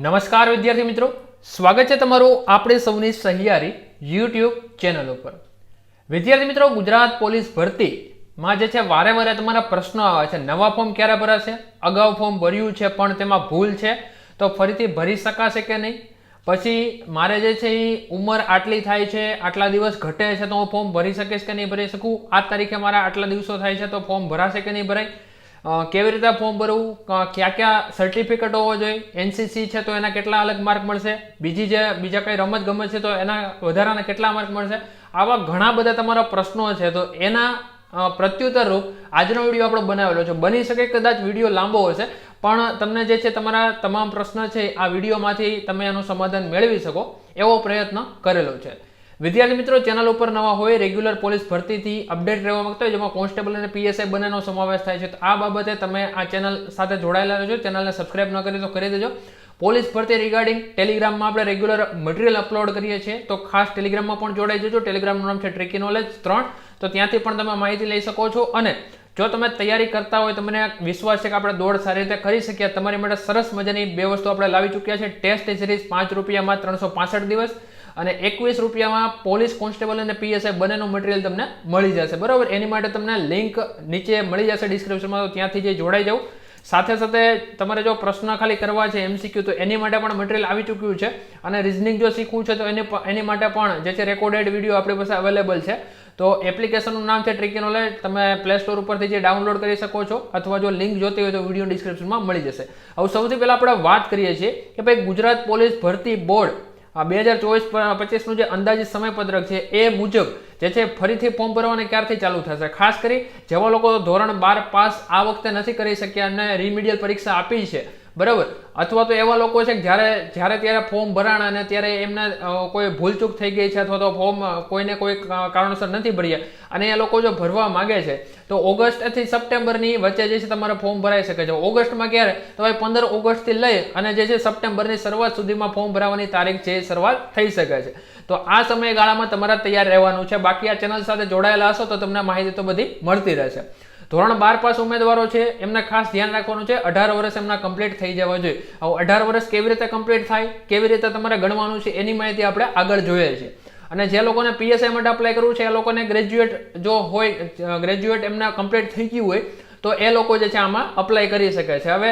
નમસ્કાર વિદ્યાર્થી મિત્રો. સ્વાગત છે તમારું આપણી સૌની સહિયારી યુટ્યુબ ચેનલ ઉપર. વિદ્યાર્થી મિત્રો, ગુજરાત પોલીસ ભરતીમાં જે છે વારે વારે તમારા પ્રશ્નો આવે છે. નવા ફોર્મ ક્યારે ભરાશે? અગાઉ ફોર્મ ભર્યું છે, પણ તેમાં ભૂલ છે. તો ફરીથી ભરી શકાશે કે નહીં? પછી મારે જે છે એ ઉંમર આટલી થાય છે, આટલા દિવસ ઘટે છે, તો હું ફોર્મ ભરી શકીશ કે નહીં ભરી શકું? આ તારીખે મારા આટલા દિવસો થાય છે, તો ફોર્મ ભરાશે કે નહીં ભરાય? કેવી રીતે ફોર્મ ભરવું? કયા ક્યાં સર્ટિફિકેટ હોવો જોઈએ? એનસીસી છે તો એના કેટલા અલગ માર્ક મળશે? બીજી જે, બીજા કઈ રમત ગમત છે તો એના વધારાના કેટલા માર્ક મળશે? આવા ઘણા બધા તમારા પ્રશ્નો છે તો એના પ્રત્યુત્તર રૂપ આજનો વીડિયો આપણો બનાવેલો છે. બની શકે કદાચ વીડિયો લાંબો હશે, પણ તમને જે છે તમારા તમામ પ્રશ્ન છે આ વિડીયોમાંથી તમે એનું સમાધાન મેળવી શકો એવો પ્રયત્ન કરેલો છે. વિદ્યાર્થી મિત્રો, ચેનલ ઉપર નવા હોય, રેગ્યુલર પોલીસ ભરતીથી અપડેટ રહેવા માંગતા હોય, જેમાં કોન્સ્ટેબલ અને પીએસઆઈ બંનેનો સમાવેશ થાય છે, તો આ બાબતે તમે આ ચેનલ સાથે જોડાયેલા રહેજો. ચેનલને સબસ્ક્રાઇબ ન કરી તો કરી દેજો. પોલીસ ભરતી રિગાર્ડિંગ ટેલિગ્રામમાં આપણે રેગ્યુલર મટીરિયલ અપલોડ કરીએ છીએ, તો ખાસ ટેલિગ્રામમાં પણ જોડાઈ જજો. ટેલિગ્રામનું નામ છે ટ્રેકી નોલેજ ત્રણ. તો ત્યાંથી પણ તમે માહિતી લઈ શકો છો. અને જો તમે તૈયારી કરતા હોય, તમને વિશ્વાસ છે કે આપણે દોડ સારી રીતે કરી શકીએ તમારી માટે સરસ મજાની બે વસ્તુ આપણે લાવી ચૂક્યા છે. ટેસ્ટ સિરીઝ પાંચ રૂપિયામાં ત્રણસો દિવસ. અને એકવીસ રૂપિયામાં પોલીસ કોન્સ્ટેબલ અને પીએસઆઈ બંનેનું મટીરિયલ તમને મળી જશે. બરાબર? એની માટે તમને લિંક નીચે મળી જશે ડિસ્ક્રિપ્શનમાં તો ત્યાંથી જે જોડાઈ જાવ સાથે સાથે તમારે જો પ્રશ્ન ખાલી કરવા છે એમસીક્યુ તો એની માટે પણ મટીરિયલ આવી ચૂક્યું છે. અને રિઝનિંગ જો શીખવું છે, તો એની એની માટે પણ જે છે રેકોર્ડેડ વીડિયો આપણી પાસે અવેલેબલ છે. તો એપ્લિકેશનનું નામ છે ટ્રિકી નોલેજ તમે પ્લે સ્ટોર ઉપરથી જે ડાઉનલોડ કરી શકો છો, અથવા જો લિંક જોતી હોય તો વીડિયો ડિસ્ક્રિપ્શનમાં મળી જશે. હવે સૌથી પહેલાં આપણે વાત કરીએ છીએ કે ભાઈ ગુજરાત પોલીસ ભરતી બોર્ડ બે હજાર ચોવીસ પચીસનું જે અંદાજિત સમયપત્રક છે એ મુજબ જે છે ફરીથી ફોર્મ ભરવાને ક્યારથી ચાલુ થશે? ખાસ કરી જેવા લોકો ધોરણ બાર પાસ આ વખતે નથી કરી શક્યા અને રિમિડિયલ પરીક્ષા આપી છે. બરાબર? અથવા તો એવા લોકો છે કે જ્યારે જ્યારે ત્યારે ફોર્મ ભરાણા અને ત્યારે એમને કોઈ ભૂલચૂક થઈ ગઈ છે અથવા તો ફોર્મ કોઈને કોઈ કારણોસર નથી ભર્યા, અને એ લોકો જો ભરવા માગે છે, તો ઓગસ્ટથી સપ્ટેમ્બરની વચ્ચે જે છે તમારે ફોર્મ ભરાઈ શકે છે. ઓગસ્ટમાં ક્યારે? તો ભાઈ પંદર ઓગસ્ટથી લઈ અને જે છે સપ્ટેમ્બરની શરૂઆત સુધીમાં ફોર્મ ભરાવાની તારીખ છે શરૂઆત થઈ શકે છે. તો આ સમયગાળામાં તમારે તૈયાર રહેવાનું છે. બાકી આ ચેનલ સાથે જોડાયેલા હશો તો તમને માહિતી તો બધી મળતી રહેશે. ધોરણ બાર પાસ ઉમેદવારો છે, એમને ખાસ ધ્યાન રાખવાનું છે, અઢાર વર્ષ એમના કમ્પ્લીટ થઈ જવા જોઈએ. અઢાર વર્ષ કેવી રીતે કમ્પ્લીટ થાય, કેવી રીતે તમારે ગણવાનું છે, એની માહિતી આપણે આગળ જોઈએ છીએ અને જે લોકોને પીએસઆઈ માટે અપ્લાય કરવું છે, એ લોકોને ગ્રેજ્યુએટ જો હોય ગ્રેજ્યુએટ એમના કમ્પ્લીટ થઈ ગયું હોય, તો એ લોકો જે છે આમાં અપ્લાય કરી શકે છે. હવે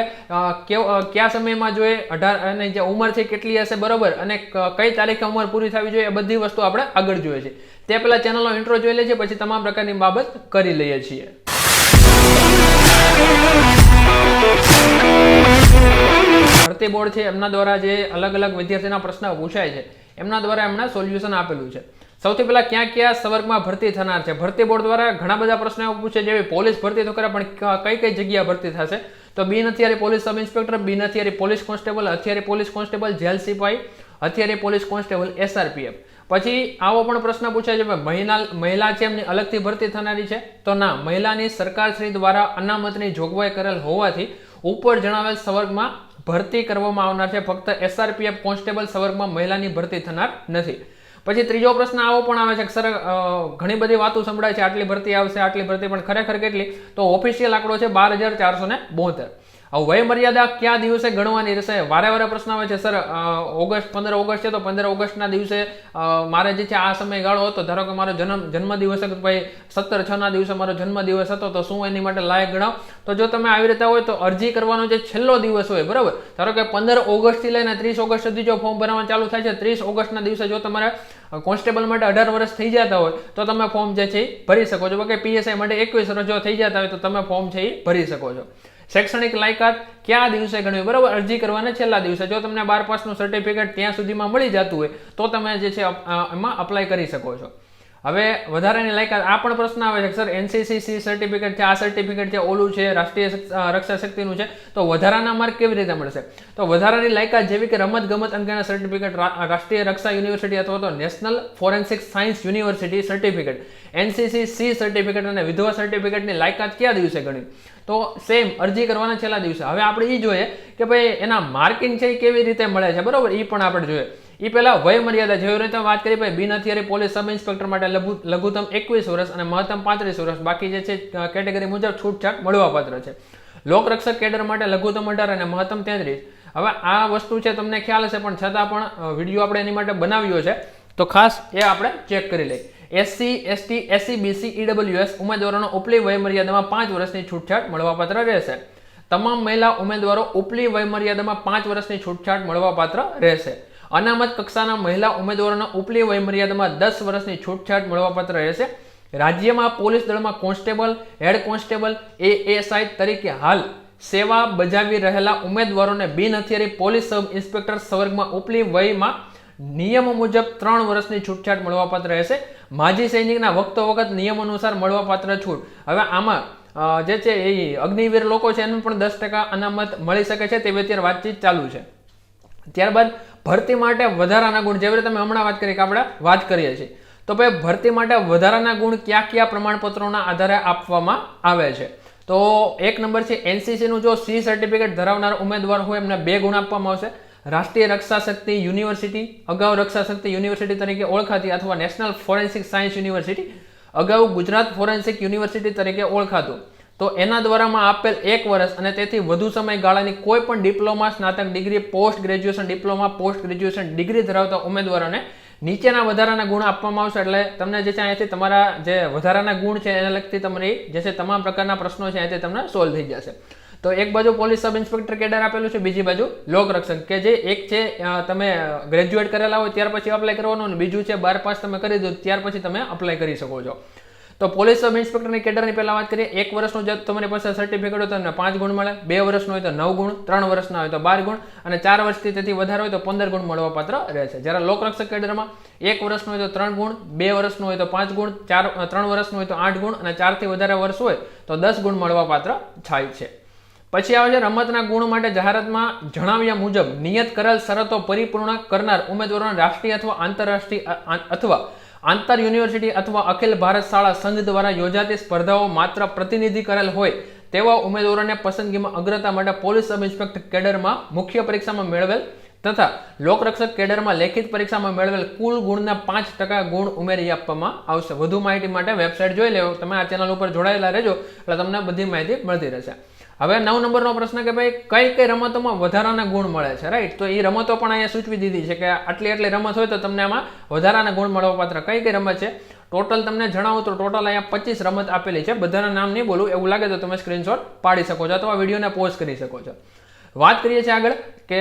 કયા સમયમાં જોઈએ, અઢાર અને જે ઉંમર છે કેટલી હશે બરોબર, અને કઈ તારીખે ઉંમર પૂરી થવી જોઈએ, એ બધી વસ્તુ આપણે આગળ જોઈએ છીએ તે પહેલાં ચેનલનો ઇન્ટ્રો જોઈ લઈએ છીએ પછી તમામ પ્રકારની બાબત કરી લઈએ છીએ. ભરતી બોર્ડ છે, એમના દ્વારા જે અલગ અલગ વિદ્યાર્થીના પ્રશ્ન પૂછાય છે, એમના દ્વારા એમણે સોલ્યુશન આપેલું છે. સૌથી પહેલા ક્યાં ક્યાં સંવર્ગમાં ભરતી થનાર છે? ભરતી બોર્ડ દ્વારા ઘણા બધા પ્રશ્નો પૂછે, જેવી પોલીસ ભરતી તો કરે પણ કઈ કઈ જગ્યા ભરતી થશે? તો બિન અત્યારે પોલીસ સબ ઇન્સ્પેક્ટર બિન હથિયારી પોલીસ કોન્સ્ટેબલ, અત્યારે પોલીસ કોન્સ્ટેબલ જેલ સિપાઈ હથિયારી પોલીસ કોન્સ્ટેબલ એસઆરપીએફ પછી આવો પણ પ્રશ્ન પૂછાય છે કે મહિલા મહિલા છે એમની અલગથી ભરતી થનારી છે? તો ના, મહિલાની સરકારશ્રી દ્વારા અનામતની જોગવાઈ કરેલ હોવાથી ઉપર જણાવેલ સવર્ગમાં ભરતી કરવામાં આવનાર છે. ફક્ત એસઆરપીએફ કોન્સ્ટેબલ સવર્ગમાં મહિલાની ભરતી થનાર નથી. પછી ત્રીજો પ્રશ્ન આવો પણ આવે છે સર ઘણી બધી વાતો સંભળાય છે, આટલી ભરતી આવશે, આટલી ભરતી, પણ ખરેખર કેટલી? તો ઓફિશિયલ આંકડો છે બાર હજાર ચારસો ને બોતેર. હવે વય કયા દિવસે ગણવાની રહેશે? વારે વારે પ્રશ્ન આવે છે, સર ઓગસ્ટ, પંદર ઓગસ્ટ છે, તો પંદર ઓગસ્ટના દિવસે મારે જે છે આ સમયગાળો હતો, ધારો કે મારો જન્મ, જન્મદિવસ હતો ભાઈ સત્તર છ ના દિવસે મારો જન્મદિવસ હતો, તો શું એની માટે લાયક ગણાવ? તો જો તમે આવી રીતે હોય, તો અરજી કરવાનો જે છેલ્લો દિવસ હોય, બરાબર? ધારો કે પંદર ઓગસ્ટથી લઈને ત્રીસ ઓગસ્ટ સુધી જો ફોર્મ ભરવાનું ચાલુ થાય છે, ત્રીસ ઓગસ્ટના દિવસે જો તમારે કોન્સ્ટેબલ માટે અઢાર વર્ષ થઈ જતા હોય, તો તમે ફોર્મ જે છે એ ભરી શકો છો. બાકી પીએસઆઈ માટે એકવીસ વર્ષ જો થઈ જતા હોય, તો તમે ફોર્મ છે એ ભરી શકો છો. શૈક્ષણિક લાયકાત ક્યાં દિવસે ગણવી બરાબર, અરજી કરવાના છેલ્લા દિવસે. જો તમને બાર પાસનું સર્ટિફિકેટ ત્યાં સુધીમાં મળી જતું હોય, તો તમે જે છે એમાં અપ્લાય કરી શકો છો. હવે વધારાની લાયકાત આ પણ પ્રશ્ન આવે છે સર એનસીસી સી સર્ટિફિકેટ છે, આ સર્ટિફિકેટ છે, ઓલું છે, રાષ્ટ્રીય રક્ષા શક્તિનું છે. તો વધારાના માર્ક કેવી રીતે મળશે? તો વધારાની લાયકાત જેવી કે રમત ગમત અંગેના સર્ટિફિકેટ રાષ્ટ્રીય રક્ષા યુનિવર્સિટી અથવા તો national forensic science university certificate NCC C certificate અને વિધવા સર્ટિફિકેટની લાયકાત કયા દિવસે ગણી? તો સેમ અરજી કરવાના છેલ્લા દિવસે. હવે આપણે એ જોઈએ કે ભાઈ એના માર્કિંગ છે એ કેવી રીતે મળે છે? બરોબર? એ પણ આપણે જોઈએ. એ પહેલા વય મર્યાદા જેવી રીતે વાત કરી ભાઈ, બિન હથિયારી પોલીસ સબ ઇન્સ્પેક્ટર માટે લઘુ, લઘુત્તમ એકવીસ વર્ષ અને મહત્તમ પાંત્રીસ વર્ષ. બાકી જે છે કેટેગરી મુજબ છૂટછાટ મળવાપાત્ર છે. લોકરક્ષક કેડર માટે લઘુત્તમ અઢાર અને મહત્તમ તેત્રીસ. હવે આ વસ્તુ છે, તમને ખ્યાલ હશે, પણ છતાં પણ વીડિયો આપણે એની માટે બનાવ્યો છે. તો ખાસ એ આપણે ચેક કરી લઈએ. SC ST SC BC EWS ઉમેદવારોનો ઉપલી વયમર્યાદામાં પાંચ વર્ષની છૂટછાટ મળવાપાત્ર રહેશે. તમામ મહિલા ઉમેદવારો ઉપલી વયમર્યાદામાં પાંચ વર્ષની છૂટછાટ મળવાપાત્ર રહેશે. અનામત કક્ષાના મહિલા ઉમેદવારોના ઉપલી વયમર્યાદામાં દસ વર્ષની છૂટછાટ મળવાપાત્ર રહેશે. રાજ્યમાં પોલીસ દળમાં કોન્સ્ટેબલ, હેડ કોન્સ્ટેબલ એએસઆઈ તરીકે હાલ સેવા બજાવી રહેલા ઉમેદવારોને બિન હથિયારી પોલીસ સબ ઇન્સ્પેક્ટર સ્વર્ગમાં ઉપલી વયમાં નિયમ મુજબ ત્રણ વર્ષની છૂટછાટ મળવાપાત્ર રહેશે. માજી સૈનિકના વખતો વખત નિયમ અનુસાર મળવાપાત્ર છૂટ. હવે આમાં જે છે એ અગ્નિવીર લોકો છે એનું પણ દસ ટકા અનામત મળી શકે છે. તેવી અત્યારે વાતચીત ચાલુ છે. ત્યારબાદ ભરતી માટે વધારાના ગુણ, જેવી રીતે તમે હમણાં વાત કરી કે આપણે વાત કરીએ છીએ. તો ભાઈ, ભરતી માટે વધારાના ગુણ કયા કયા પ્રમાણપત્રોના આધારે આપવામાં આવે છે? તો એક નંબર છે, એનસીસીનું જો સી સર્ટિફિકેટ ધરાવનાર ઉમેદવાર હોય, એમને બે ગુણ આપવામાં આવશે. રાષ્ટ્રીય રક્ષા શક્તિ યુનિવર્સિટી, અગાઉ રક્ષા શક્તિ યુનિવર્સિટી તરીકે ઓળખાતી અથવા નેશનલ ફોરેન્સિક સાયન્સ યુનિવર્સિટી, અગાઉ ગુજરાત ફોરેન્સિક યુનિવર્સિટી તરીકે ઓળખાતું. તો એના દ્વારામાં આપેલ એક વર્ષ અને તેથી વધુ સમયગાળાની કોઈ પણ ડિપ્લોમા, સ્નાતક degree, post graduation diploma, post graduation degree ધરાવતા ઉમેદવારોને નીચેના વધારાના ગુણ આપવામાં આવશે. એટલે તમને જે છે અહીંયાથી તમારા જે વધારાના ગુણ છે એને લગતી તમારી જે છે તમામ પ્રકારના પ્રશ્નો છે અહીંયાથી તમને સોલ્વ થઈ જશે. તો એક બાજુ પોલીસ સબ ઇન્સ્પેક્ટર કેડર આપેલું છે, બીજી બાજુ લોકરક્ષક કે જે એક છે તમે ગ્રેજ્યુએટ કરેલા હોય ત્યાર પછી અપ્લાય કરવાનું અને બીજું છે બાર પાસ તમે કરી દો, ત્યાર પછી તમે અપ્લાય કરી શકો છો. તો પોલીસ સબ ઇન્સ્પેક્ટરની કેડરની પહેલા વાત કરીએ. એક વર્ષનું જો તમારી પાસે સર્ટિફિકેટ હોય તો તમને પાંચ ગુણ મળે. બે વર્ષનું હોય તો નવ ગુણ, ત્રણ વર્ષના હોય તો બાર ગુણ અને ચાર વર્ષથી તેથી વધારે હોય તો પંદર ગુણ મળવાપાત્ર રહેશે. જ્યારે લોકરક્ષક કેડરમાં એક વર્ષનું હોય તો ત્રણ ગુણ, બે વર્ષનું હોય તો પાંચ ગુણ, ચાર ત્રણ વર્ષનું હોય તો આઠ ગુણ અને ચારથી વધારે વર્ષ હોય તો દસ ગુણ મળવાપાત્ર થાય છે. પછી આવે છે રમતના ગુણ માટે જાહેરાતમાં જણાવ્યા મુજબ નિયત કરેલ શરતો પરિપૂર્ણ કરનાર ઉમેદવારોને રાષ્ટ્રીય અથવા આંતરરાષ્ટ્રીય અથવા આંતર યુનિવર્સિટી અથવા અખિલ ભારત શાળા સંઘ દ્વારા યોજાતી સ્પર્ધાઓ માત્ર પ્રતિનિધિ કરેલ હોય, તેવા ઉમેદવારોને પસંદગીમાં અગ્રતા માટે પોલીસ સબ ઇન્સ્પેક્ટર કેડરમાં મુખ્ય પરીક્ષામાં મેળવેલ તથા લોકરક્ષક કેડરમાં લેખિત પરીક્ષામાં મેળવેલ કુલ ગુણના પાંચ ટકા ગુણ ઉમેરી આપવામાં આવશે. વધુ માહિતી માટે વેબસાઇટ જોઈ લેવો. તમે આ ચેનલ ઉપર જોડાયેલા રહેજો એટલે તમને બધી માહિતી મળતી રહેશે. હવે નવ નંબરનો પ્રશ્ન કે ભાઈ, કઈ કઈ રમતોમાં વધારાના ગુણ મળે છે રાઈટ તો એ રમતો પણ અહીંયા સૂચવી દીધી છે કે આટલી આટલી રમત હોય તો તમને આમાં વધારાના ગુણ મળવા પાત્ર કઈ કઈ રમત છે? ટોટલ તમને જણાવું તો ટોટલ અહીંયા પચીસ રમત આપેલી છે. બધાના નામ નહીં બોલું, એવું લાગે તો તમે સ્ક્રીનશોટ પાડી શકો છો અથવા વિડીયોને પોઝ કરી શકો છો. વાત કરીએ છીએ આગળ કે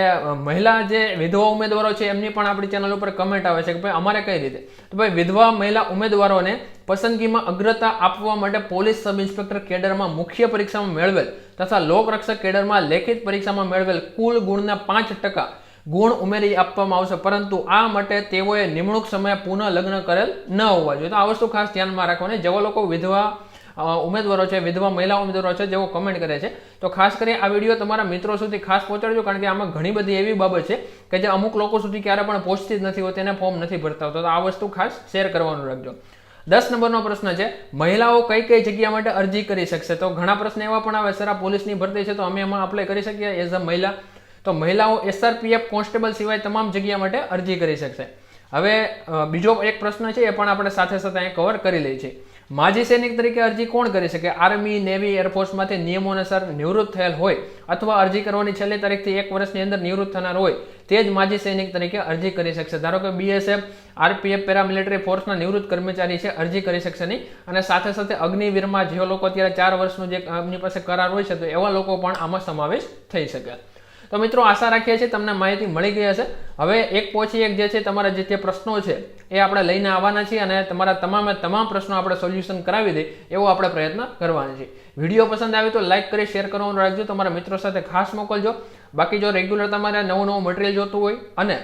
મહિલા જે વિધવા ઉમેદવારો છે, એમની પણ આપણી ચેનલ ઉપર કમેન્ટ આવે છે કે ભાઈ અમારે કઈ રીતે? તો ભાઈ વિધવા મહિલા ઉમેદવારોને પસંદગીમાં અગ્રતા આપવા માટે પોલીસ સબ ઇન્સ્પેક્ટર કેડરમાં મુખ્ય પરીક્ષામાં મેળવેલ તથા લોકરક્ષક કેડરમાં લેખિત પરીક્ષામાં મેળવેલ કુલ ગુણના પાંચ ટકા ગુણ ઉમેરી આપવામાં આવશે. પરંતુ આ માટે તેઓએ નિમણૂક સમયે પુનઃ લગ્ન કરેલ ન હોવા જોઈએ. તો આ વસ્તુ ખાસ ધ્યાનમાં રાખવાની. જેવા લોકો વિધવા ઉમેદવારો છે, વિધવા મહિલા ઉમેદવારો છે જેઓ કમેન્ટ કરે છે. તો ખાસ કરી આ વીડિયો તમારા મિત્રો સુધી ખાસ પહોંચાડજો કારણ કે આમાં ઘણી બધી એવી બાબત છે કે જે અમુક લોકો સુધી ક્યારે પણ પહોંચતી જ નથી હોતી અને ફોર્મ નથી ભરતા હોતા. તો આ વસ્તુ ખાસ શેર કરવાનું રાખજો. દસ નંબરનો પ્રશ્ન છે, મહિલાઓ કઈ કઈ જગ્યા માટે અરજી કરી શકશે? તો ઘણા પ્રશ્ન એવા પણ આવે, સર, આ પોલીસની ભરતી છે તો અમે એમાં અપ્લાય કરી શકીએ એઝ અ મહિલા? તો મહિલાઓ એસઆરપીએફ કોન્સ્ટેબલ સિવાય તમામ જગ્યા માટે અરજી કરી શકશે. હવે બીજો એક પ્રશ્ન છે એ પણ આપણે સાથે સાથે અહીં કવર કરી લઈએ છીએ. માજી સૈનિક તરીકે અરજી કોણ કરી શકે? આર્મી નેવી એરફોર્સમાંથી નિયમો અનુસાર નિવૃત્ત થયેલ હોય અથવા અરજી કરવાની છેલ્લી તારીખથી એક વર્ષની અંદર નિવૃત્ત થનાર હોય, તે જ માજી સૈનિક તરીકે અરજી કરી શકશે. ધારો કે બીએસએફ આરપીએફ પેરામિલિટરી ફોર્સના નિવૃત્ત કર્મચારી છે, અરજી કરી શકશે નહીં. અને સાથે સાથે અગ્નિવીરમાં જે લોકો અત્યારે ચાર વર્ષનું જે એમની પાસે કરાર હોય છે, તો એવા લોકો પણ આમાં સમાવેશ થઈ શકે. તો મિત્રો આશા રાખીએ છીએ તમને માહિતી મળી ગઈ હશે. હવે એક પછી એક જે છે, તમારા જે તે પ્રશ્નો છે, એ આપણે લઈને આવવાના છીએ અને તમારા તમામે તમામ પ્રશ્નો આપણે સોલ્યુશન કરાવી દઈએ એવો આપણે પ્રયત્ન કરવાના છે વીડિયો પસંદ આવે તો લાઇક કરી શેર કરવાનું રાખજો. તમારા મિત્રો સાથે ખાસ મોકલજો. બાકી જો રેગ્યુલર તમારે નવું નવું મટીરિયલ જોતું હોય અને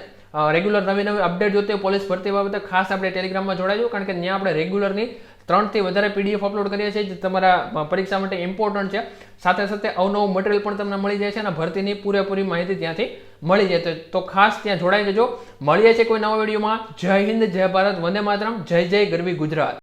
રેગ્યુલર નવી નવી અપડેટ જોતી પોલીસ ભરતી બાબતે ખાસ આપણે ટેલિગ્રામમાં જોડાજો કારણ કે ત્યાં આપણે રેગ્યુલરની ત્રણથી વધારે પીડીએફ અપલોડ કરીએ છીએ જે તમારા પરીક્ષા માટે ઇમ્પોર્ટન્ટ છે. સાથે સાથે અવનવું મટીરિયલ પણ તમને મળી જાય છે અને ભરતીની પૂરેપૂરી માહિતી ત્યાંથી મળી જાય. તો- ખાસ ત્યાં જોડાઈ જજો. મળીએ છીએ કોઈ નવા વિડીયોમાં. જય હિન્દ, જય ભારત, વંદે માતરમ. જય જય, ગરવી ગુજરાત.